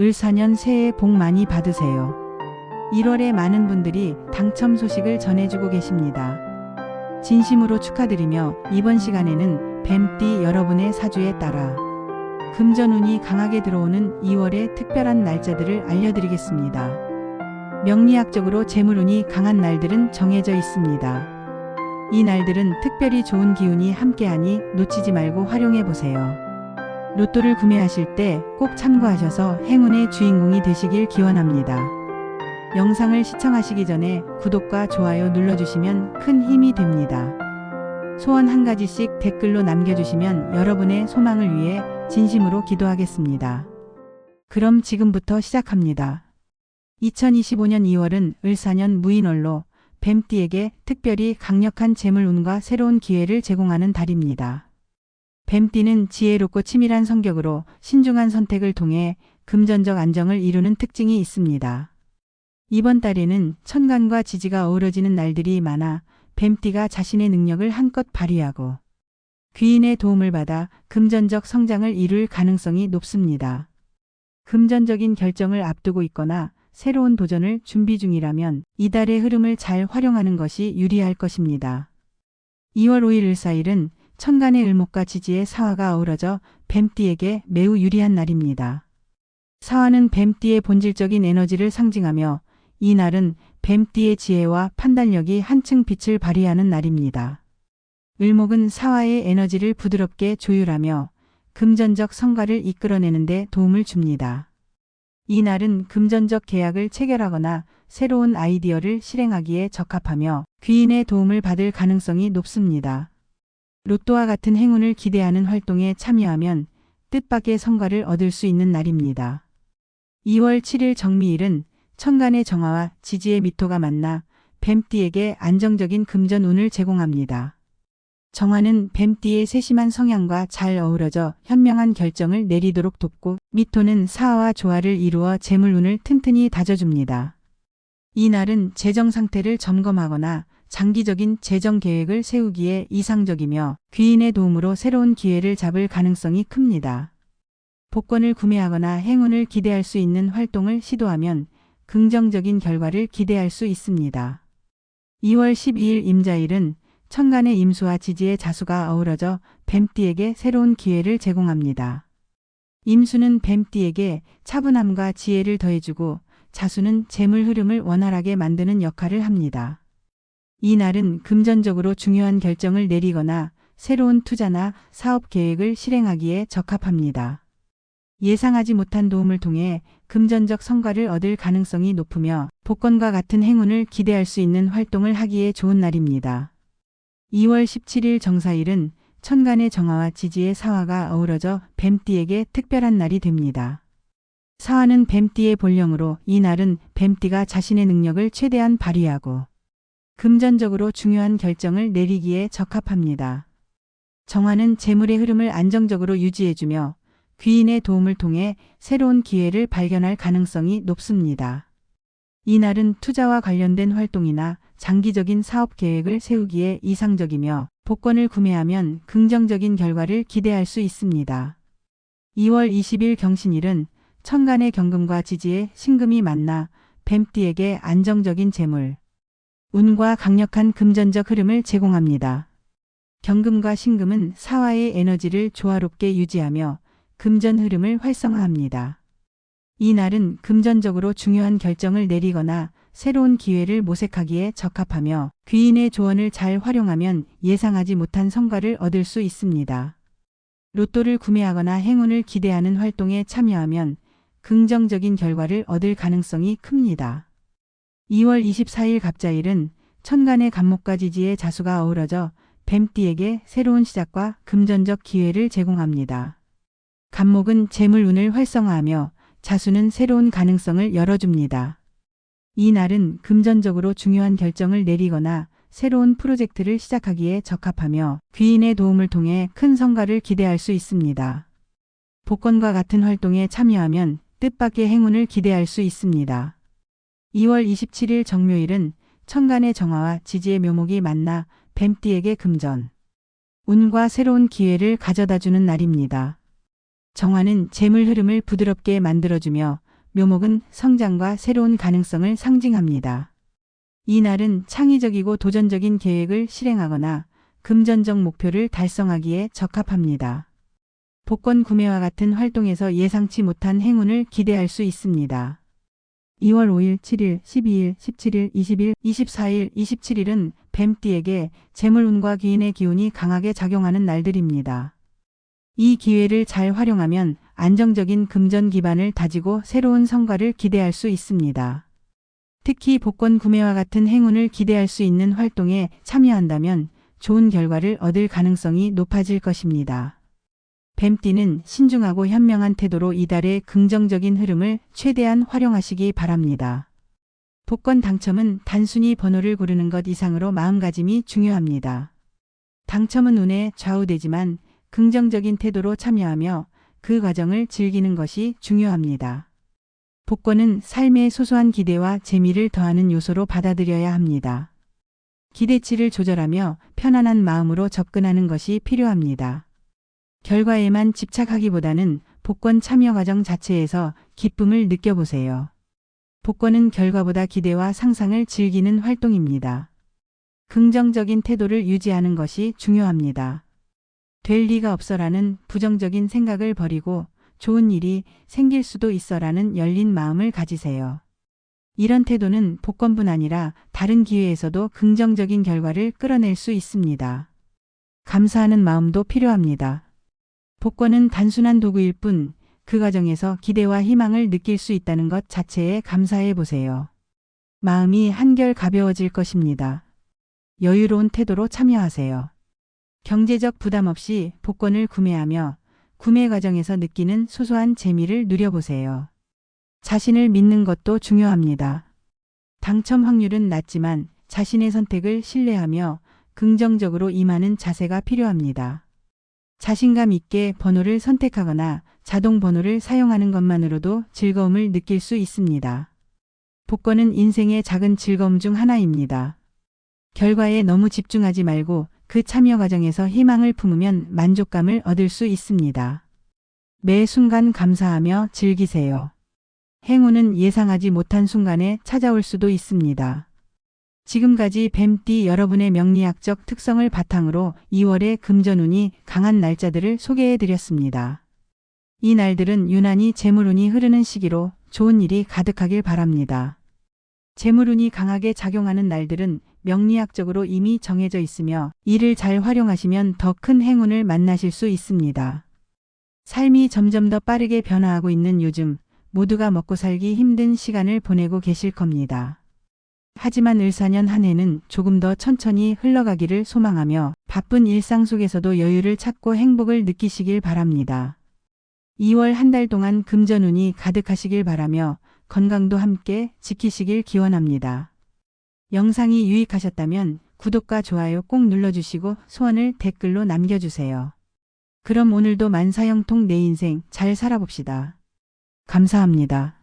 을사년 새해 복 많이 받으세요. 1월에 많은 분들이 당첨 소식을 전해주고 계십니다. 진심으로 축하드리며 이번 시간에는 뱀띠 여러분의 사주에 따라 금전운이 강하게 들어오는 2월의 특별한 날짜들을 알려드리겠습니다. 명리학적으로 재물운이 강한 날들은 정해져 있습니다. 이 날들은 특별히 좋은 기운이 함께하니 놓치지 말고 활용해 보세요. 로또를 구매하실 때 꼭 참고하셔서 행운의 주인공이 되시길 기원합니다. 영상을 시청하시기 전에 구독과 좋아요 눌러주시면 큰 힘이 됩니다. 소원 한 가지씩 댓글로 남겨주시면 여러분의 소망을 위해 진심으로 기도하겠습니다. 그럼 지금부터 시작합니다. 2025년 2월은 을사년 무인월로 뱀띠에게 특별히 강력한 재물운과 새로운 기회를 제공하는 달입니다. 뱀띠는 지혜롭고 치밀한 성격으로 신중한 선택을 통해 금전적 안정을 이루는 특징이 있습니다. 이번 달에는 천간과 지지가 어우러지는 날들이 많아 뱀띠가 자신의 능력을 한껏 발휘하고 귀인의 도움을 받아 금전적 성장을 이룰 가능성이 높습니다. 금전적인 결정을 앞두고 있거나 새로운 도전을 준비 중이라면 이달의 흐름을 잘 활용하는 것이 유리할 것입니다. 2월 5일 을사일은 천간의 을목과 지지의 사화가 어우러져 뱀띠에게 매우 유리한 날입니다. 사화는 뱀띠의 본질적인 에너지를 상징하며 이 날은 뱀띠의 지혜와 판단력이 한층 빛을 발휘하는 날입니다. 을목은 사화의 에너지를 부드럽게 조율하며 금전적 성과를 이끌어내는데 도움을 줍니다. 이 날은 금전적 계약을 체결하거나 새로운 아이디어를 실행하기에 적합하며 귀인의 도움을 받을 가능성이 높습니다. 로또와 같은 행운을 기대하는 활동에 참여하면 뜻밖의 성과를 얻을 수 있는 날입니다. 2월 7일 정미일은 천간의 정화와 지지의 미토가 만나 뱀띠에게 안정적인 금전 운을 제공합니다. 정화는 뱀띠의 세심한 성향과 잘 어우러져 현명한 결정을 내리도록 돕고 미토는 사화와 조화를 이루어 재물운을 튼튼히 다져줍니다. 이 날은 재정 상태를 점검하거나 장기적인 재정 계획을 세우기에 이상적이며 귀인의 도움으로 새로운 기회를 잡을 가능성이 큽니다. 복권을 구매하거나 행운을 기대할 수 있는 활동을 시도하면 긍정적인 결과를 기대할 수 있습니다. 2월 12일 임자일은 천간의 임수와 지지의 자수가 어우러져 뱀띠에게 새로운 기회를 제공합니다. 임수는 뱀띠에게 차분함과 지혜를 더해주고 자수는 재물 흐름을 원활하게 만드는 역할을 합니다. 이 날은 금전적으로 중요한 결정을 내리거나 새로운 투자나 사업 계획을 실행하기에 적합합니다. 예상하지 못한 도움을 통해 금전적 성과를 얻을 가능성이 높으며 복권과 같은 행운을 기대할 수 있는 활동을 하기에 좋은 날입니다. 2월 17일 정사일은 천간의 정화와 지지의 사화가 어우러져 뱀띠에게 특별한 날이 됩니다. 사화는 뱀띠의 본령으로 이 날은 뱀띠가 자신의 능력을 최대한 발휘하고 금전적으로 중요한 결정을 내리기에 적합합니다. 정화는 재물의 흐름을 안정적으로 유지해주며 귀인의 도움을 통해 새로운 기회를 발견할 가능성이 높습니다. 이 날은 투자와 관련된 활동이나 장기적인 사업 계획을 세우기에 이상적이며 복권을 구매하면 긍정적인 결과를 기대할 수 있습니다. 2월 20일 경신일은 천간의 경금과 지지의 신금이 만나 뱀띠에게 안정적인 재물, 운과 강력한 금전적 흐름을 제공합니다. 경금과 신금은 사화의 에너지를 조화롭게 유지하며 금전 흐름을 활성화합니다. 이 날은 금전적으로 중요한 결정을 내리거나 새로운 기회를 모색하기에 적합하며 귀인의 조언을 잘 활용하면 예상하지 못한 성과를 얻을 수 있습니다. 로또를 구매하거나 행운을 기대하는 활동에 참여하면 긍정적인 결과를 얻을 가능성이 큽니다. 2월 24일 갑자일은 천간의 간목과 지지의 자수가 어우러져 뱀띠에게 새로운 시작과 금전적 기회를 제공합니다. 간목은 재물운을 활성화하며 자수는 새로운 가능성을 열어줍니다. 이 날은 금전적으로 중요한 결정을 내리거나 새로운 프로젝트를 시작하기에 적합하며 귀인의 도움을 통해 큰 성과를 기대할 수 있습니다. 복권과 같은 활동에 참여하면 뜻밖의 행운을 기대할 수 있습니다. 2월 27일 정묘일은 천간의 정화와 지지의 묘목이 만나 뱀띠에게 금전, 운과 새로운 기회를 가져다 주는 날입니다. 정화는 재물 흐름을 부드럽게 만들어주며 묘목은 성장과 새로운 가능성을 상징합니다. 이 날은 창의적이고 도전적인 계획을 실행하거나 금전적 목표를 달성하기에 적합합니다. 복권 구매와 같은 활동에서 예상치 못한 행운을 기대할 수 있습니다. 2월 5일, 7일, 12일, 17일, 20일, 24일, 27일은 뱀띠에게 재물운과 기인의 기운이 강하게 작용하는 날들입니다. 이 기회를 잘 활용하면 안정적인 금전 기반을 다지고 새로운 성과를 기대할 수 있습니다. 특히 복권 구매와 같은 행운을 기대할 수 있는 활동에 참여한다면 좋은 결과를 얻을 가능성이 높아질 것입니다. 뱀띠는 신중하고 현명한 태도로 이달의 긍정적인 흐름을 최대한 활용하시기 바랍니다. 복권 당첨은 단순히 번호를 고르는 것 이상으로 마음가짐이 중요합니다. 당첨은 운에 좌우되지만 긍정적인 태도로 참여하며 그 과정을 즐기는 것이 중요합니다. 복권은 삶의 소소한 기대와 재미를 더하는 요소로 받아들여야 합니다. 기대치를 조절하며 편안한 마음으로 접근하는 것이 필요합니다. 결과에만 집착하기보다는 복권 참여 과정 자체에서 기쁨을 느껴보세요. 복권은 결과보다 기대와 상상을 즐기는 활동입니다. 긍정적인 태도를 유지하는 것이 중요합니다. 될 리가 없어라는 부정적인 생각을 버리고 좋은 일이 생길 수도 있어라는 열린 마음을 가지세요. 이런 태도는 복권뿐 아니라 다른 기회에서도 긍정적인 결과를 끌어낼 수 있습니다. 감사하는 마음도 필요합니다. 복권은 단순한 도구일 뿐 그 과정에서 기대와 희망을 느낄 수 있다는 것 자체에 감사해 보세요. 마음이 한결 가벼워질 것입니다. 여유로운 태도로 참여하세요. 경제적 부담 없이 복권을 구매하며 구매 과정에서 느끼는 소소한 재미를 누려보세요. 자신을 믿는 것도 중요합니다. 당첨 확률은 낮지만 자신의 선택을 신뢰하며 긍정적으로 임하는 자세가 필요합니다. 자신감 있게 번호를 선택하거나 자동 번호를 사용하는 것만으로도 즐거움을 느낄 수 있습니다. 복권은 인생의 작은 즐거움 중 하나입니다. 결과에 너무 집중하지 말고 그 참여 과정에서 희망을 품으면 만족감을 얻을 수 있습니다. 매 순간 감사하며 즐기세요. 행운은 예상하지 못한 순간에 찾아올 수도 있습니다. 지금까지 뱀띠 여러분의 명리학적 특성을 바탕으로 2월의 금전운이 강한 날짜들을 소개해 드렸습니다. 이 날들은 유난히 재물운이 흐르는 시기로 좋은 일이 가득하길 바랍니다. 재물운이 강하게 작용하는 날들은 명리학적으로 이미 정해져 있으며 이를 잘 활용하시면 더 큰 행운을 만나실 수 있습니다. 삶이 점점 더 빠르게 변화하고 있는 요즘 모두가 먹고 살기 힘든 시간을 보내고 계실 겁니다. 하지만 을사년 한 해는 조금 더 천천히 흘러가기를 소망하며 바쁜 일상 속에서도 여유를 찾고 행복을 느끼시길 바랍니다. 2월 한 달 동안 금전운이 가득하시길 바라며 건강도 함께 지키시길 기원합니다. 영상이 유익하셨다면 구독과 좋아요 꼭 눌러주시고 소원을 댓글로 남겨주세요. 그럼 오늘도 만사형통 내 인생 잘 살아봅시다. 감사합니다.